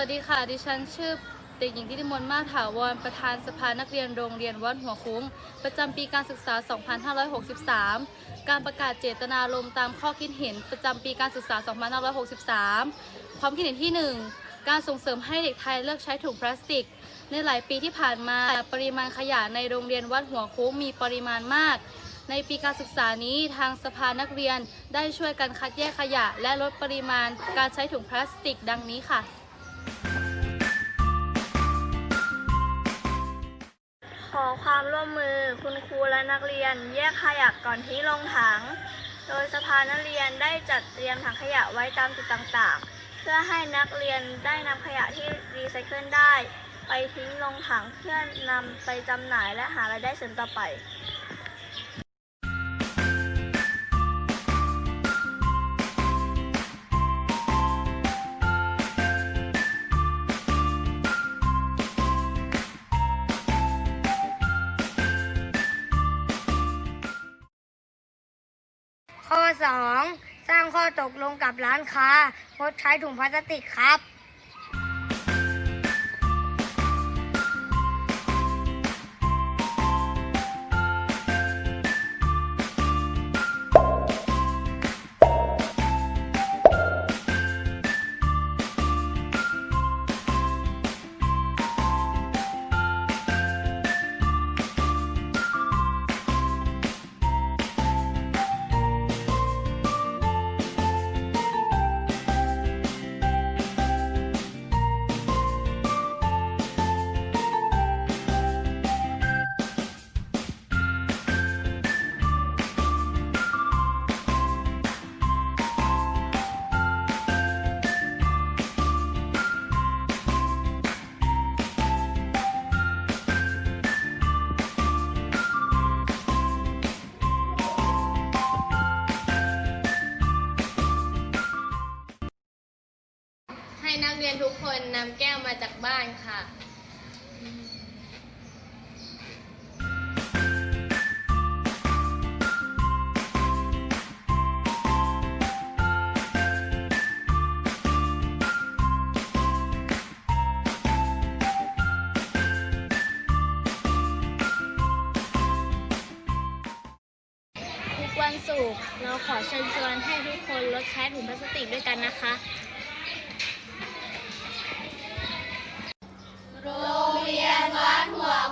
วัสดีค่ะ ดิฉันชื่อเด็กหญิงทิติมนมาถาวร ประธานสภานักเรียนโรงเรียนวัดหัวคุ้ง ประจำปีการศึกษา 2563 การประกาศเจตนารมณ์ตามข้อคิดเห็นประจำปีการศึกษา 2563 ความคิดเห็นที่ 1 การส่งเสริมให้เด็กไทยเลิกใช้ถุงพลาสติก ในหลายปีที่ผ่านมาปริมาณขยะในโรงเรียนวัดหัวโค้งมีปริมาณมาก ในปีการศึกษานี้ทางสภานักเรียนได้ช่วยกันคัดแยกขยะ และลดปริมาณการใช้ถุงพลาสติก ดังนี้ค่ะ ขอความร่วมมือคุณครูและนักเรียน แยกขยะก่อนทิ้งลงถัง โดยสภานักเรียนได้จัดเตรียมถังขยะไว้ตามจุดต่างๆ เพื่อให้นักเรียนได้นำขยะที่รีไซเคิลได้ ไปทิ้งลงถังเพื่อนำไปจำหน่ายและหารายได้เสริมต่อไป ข้อ 2 สร้างข้อตกลงกับร้านค้างดใช้ถุงพลาสติกครับ ให้นักเรียนทุกคนนำแก้วมาจากบ้านค่ะ ทุกวันศุกร์เราขอเชิญชวนให้ทุกคนลดใช้ถุงพลาสติกด้วยกันนะคะ โรงเรียนวัดหัว